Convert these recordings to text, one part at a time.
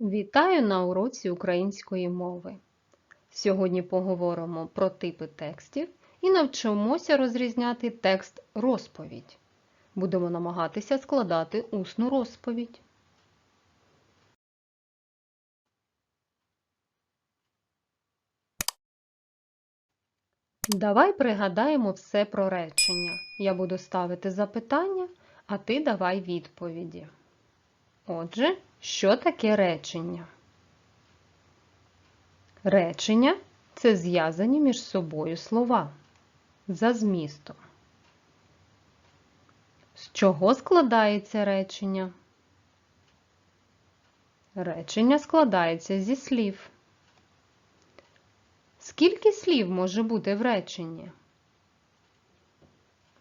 Вітаю на уроці української мови. Сьогодні поговоримо про типи текстів і навчимося розрізняти текст розповідь. Будемо намагатися складати усну розповідь. Давай пригадаємо все про речення. Я буду ставити запитання, а ти давай відповіді. Отже, що таке речення? Речення це зв'язані між собою слова за змістом. З чого складається речення? Речення складається зі слів. Скільки слів може бути в реченні?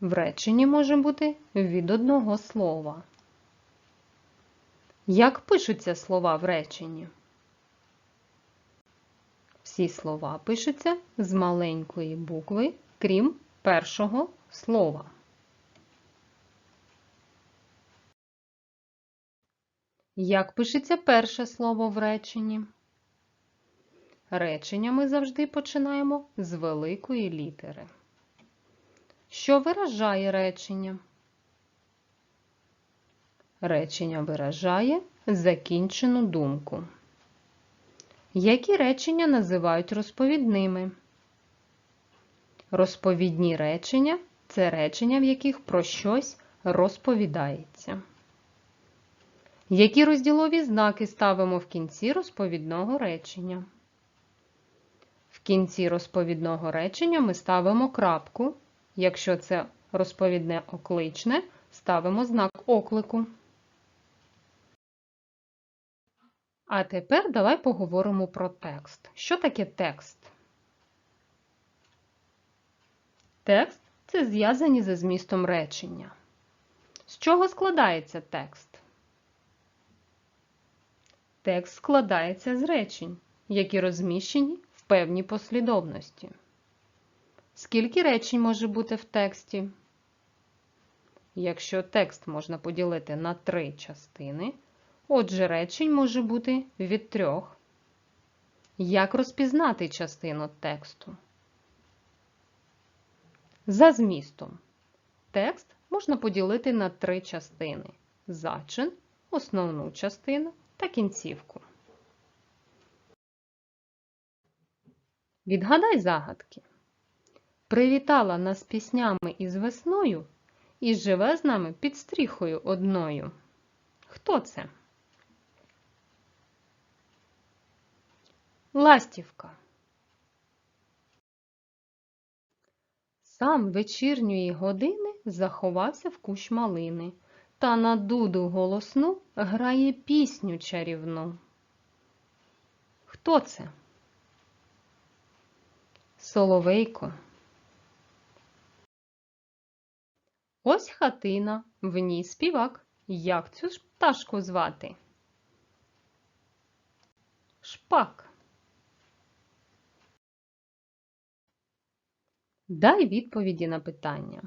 В реченні може бути від одного слова. Як пишуться слова в реченні? Всі слова пишуться з маленької букви, крім першого слова. Як пишеться перше слово в реченні? Речення ми завжди починаємо з великої літери. Що виражає речення? Речення виражає закінчену думку. Які речення називають розповідними? Розповідні речення це речення, в яких про щось розповідається. Які розділові знаки ставимо в кінці розповідного речення? В кінці розповідного речення ми ставимо крапку. Якщо це розповідне окличне, ставимо знак оклику. А тепер давай поговоримо про текст. Що таке текст? Текст це зв'язані за змістом речення. З чого складається текст? Текст складається з речень, які розміщені в певній послідовності. Скільки речень може бути в тексті? Якщо текст можна поділити на три частини, Отже, речень може бути від трьох. Як розпізнати частину тексту? За змістом. Текст можна поділити на три частини: зачин, основну частину та кінцівку. Відгадай загадки. Привітала нас піснями із весною і живе з нами під стріхою одною. Хто це? Ластівка. Сам вечірньої години заховався в кущ малини та на дуду голосну грає пісню чарівну. Хто це? Соловейко. Ось хатина, в ній співак. Як цю ж пташку звати? Шпак. Дай відповіді на питання.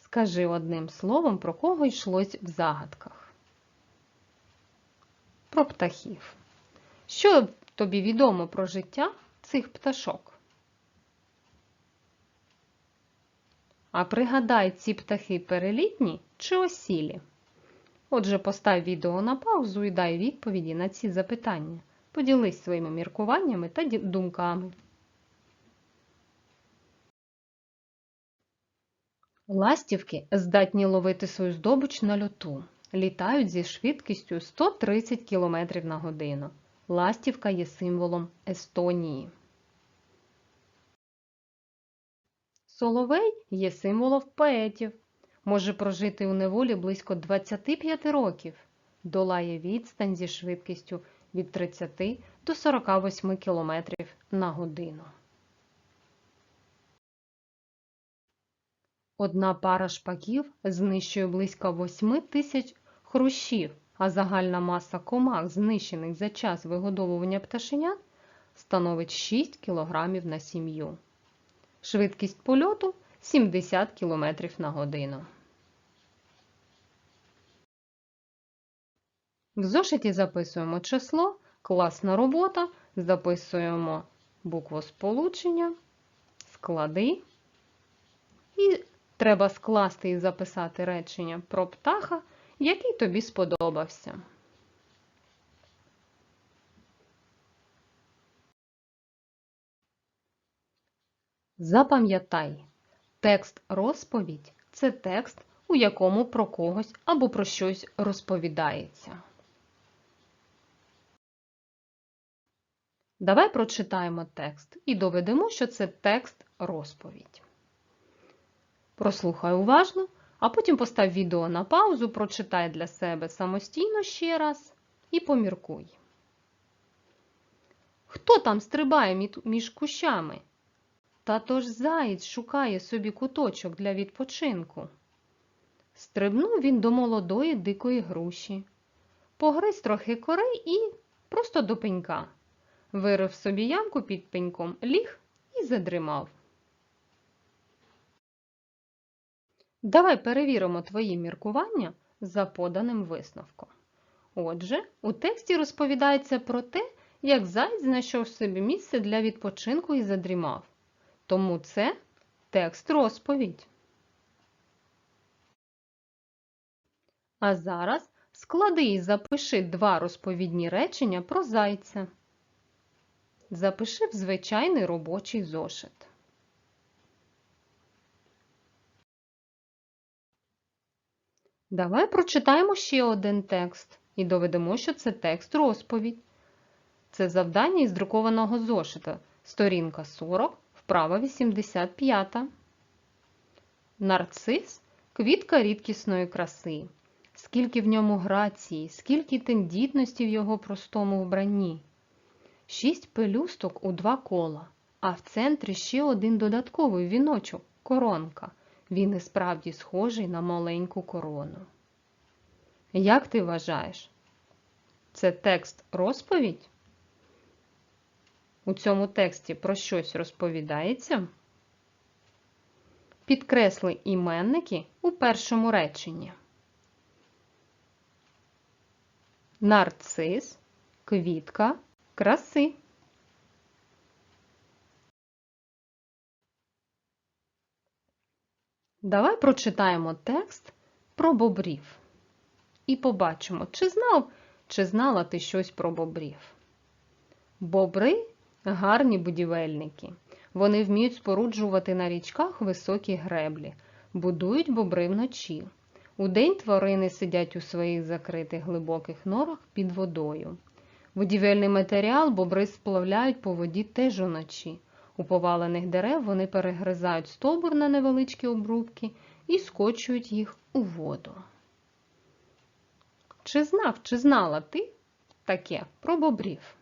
Скажи одним словом, про кого йшлось в загадках. Про птахів. Що тобі відомо про життя цих пташок? А пригадай, ці птахи перелітні чи осілі? Отже, постав відео на паузу і дай відповіді на ці запитання. Поділись своїми міркуваннями та думками. Ластівки здатні ловити свою здобич на льоту. Літають зі швидкістю 130 км на годину. Ластівка є символом Естонії. Соловей є символом поетів. Може прожити у неволі близько 25 років. Долає відстань зі швидкістю від 30 до 48 км на годину. Одна пара шпаків знищує близько 8 тисяч хрущів, а загальна маса комах, знищених за час вигодовування пташенят, становить 6 кг на сім'ю. Швидкість польоту 70 км на годину. В зошиті записуємо число, класна робота, записуємо букву сполучення, склади. І треба скласти і записати речення про птаха, який тобі сподобався. Запам'ятай, текст розповідь це текст, у якому про когось або про щось розповідається. Давай прочитаємо текст і доведемо, що це текст розповідь. Прослухай уважно, а потім постав відео на паузу, прочитай для себе самостійно ще раз і поміркуй. Хто там стрибає між кущами? Та то ж заєць шукає собі куточок для відпочинку. Стрибнув він до молодої дикої груші, погриз трохи корей і просто до пенька. Вирив собі ямку під пеньком, ліг і задрімав. Давай перевіримо твої міркування за поданим висновком. Отже, у тексті розповідається про те, як заєць знайшов собі місце для відпочинку і задрімав. Тому це текст розповідь. А зараз склади і запиши два розповідні речення про зайця. Запиши в звичайний робочий зошит. Давай прочитаємо ще один текст і доведемо, що це текст розповідь. Це завдання із друкованого зошита. Сторінка 40, вправа 85. Нарцис квітка рідкісної краси. Скільки в ньому грації, скільки тендітності в його простому вбранні. Шість пелюсток у два кола, а в центрі ще один додатковий віночок коронка. Він і справді схожий на маленьку корону. Як ти вважаєш? Це текст розповідь? У цьому тексті про щось розповідається? Підкресли іменники у першому реченні. Нарцис, квітка, краси. Давай прочитаємо текст про бобрів. І побачимо, чи знав, чи знала ти щось про бобрів. Бобри гарні будівельники. Вони вміють споруджувати на річках високі греблі, будують бобри вночі. Удень тварини сидять у своїх закритих глибоких норах під водою. Будівельний матеріал бобри сплавляють по воді теж уночі. У повалених дерев вони перегризають стовбур на невеличкі обрубки і скочують їх у воду. Чи знав, чи знала ти таке про бобрів?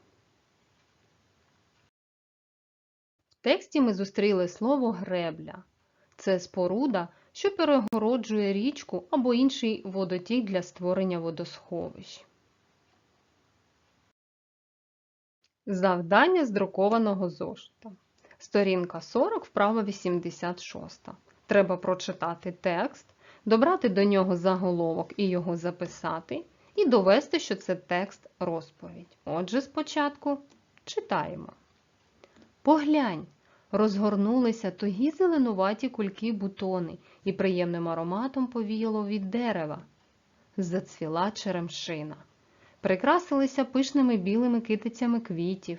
В тексті ми зустріли слово гребля. Це споруда, що перегороджує річку або інший водотік для створення водосховищ. Завдання з друкованого зошита. Сторінка 40, вправа 86. Треба прочитати текст, добрати до нього заголовок і його записати, і довести, що це текст розповідь. Отже, спочатку читаємо. Поглянь, розгорнулися тугі зеленуваті кульки бутони і приємним ароматом повіяло від дерева. Зацвіла черемшина. Прикрасилися пишними білими китицями квітів.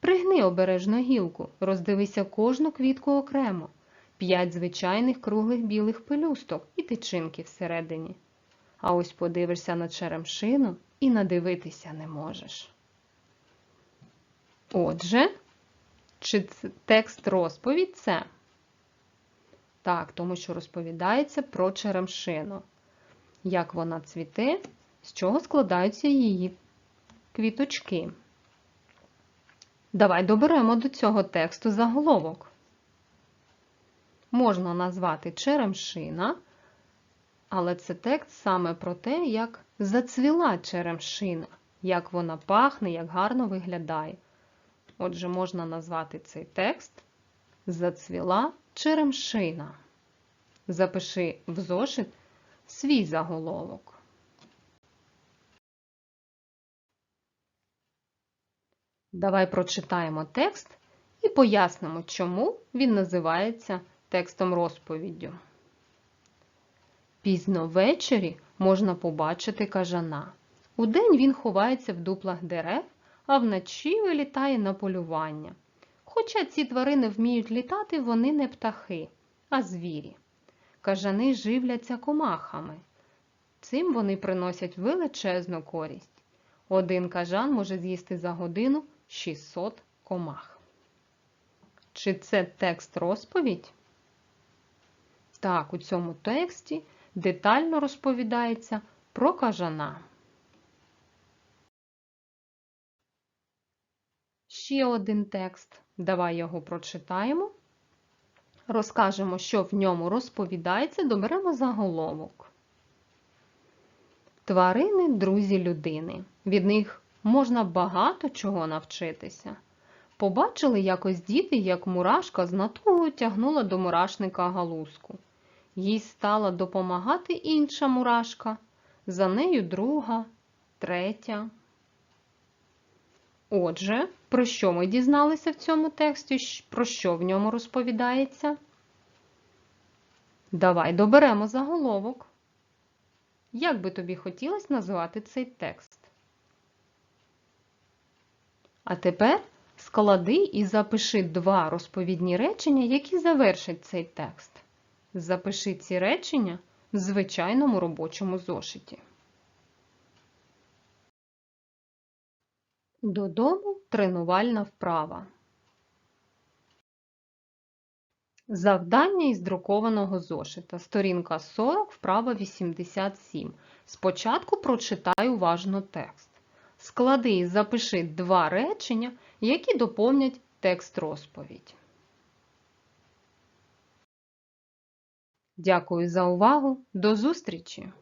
Пригни обережно гілку, роздивися кожну квітку окремо, п'ять звичайних круглих білих пелюсток і тичинки всередині. А ось подивишся на черемшину і надивитися не можеш. Отже, чи текст розповідь це? Так, тому що розповідається про черемшину. Як вона цвіте, з чого складаються її квіточки. Давай доберемо до цього тексту заголовок. Можна назвати черемшина, але це текст саме про те, як зацвіла черемшина, як вона пахне, як гарно виглядає. Отже, можна назвати цей текст Зацвіла черемшина. Запиши в зошит свій заголовок. Давай прочитаємо текст і пояснимо, чому він називається текстом розповіддю. Пізно ввечері можна побачити кажана. Удень він ховається в дуплах дерев, а вночі вилітає на полювання. Хоча ці тварини вміють літати, вони не птахи, а звірі. Кажани живляться комахами. Цим вони приносять величезну користь. Один кажан може з'їсти за годину 600 комах. Чи це текст розповідь? Так, у цьому тексті детально розповідається про кажана. Ще один текст. Давай його прочитаємо. Розкажемо, що в ньому розповідається, доберемо заголовок. Тварини друзі людини. Від них можна багато чого навчитися. Побачили якось діти, як мурашка з натугою тягнула до мурашника галузку. Їй стала допомагати інша мурашка, за нею друга, третя. Отже, про що ми дізналися в цьому тексті? Про що в ньому розповідається? Давай доберемо заголовок. Як би тобі хотілося назвати цей текст? А тепер склади і запиши два розповідні речення, які завершать цей текст. Запиши ці речення в звичайному робочому зошиті. Додому тренувальна вправа. Завдання із друкованого зошита. Сторінка 40, вправа 87. Спочатку прочитай уважно текст. Склади і запиши два речення, які доповнять текст розповідь. Дякую за увагу. До зустрічі!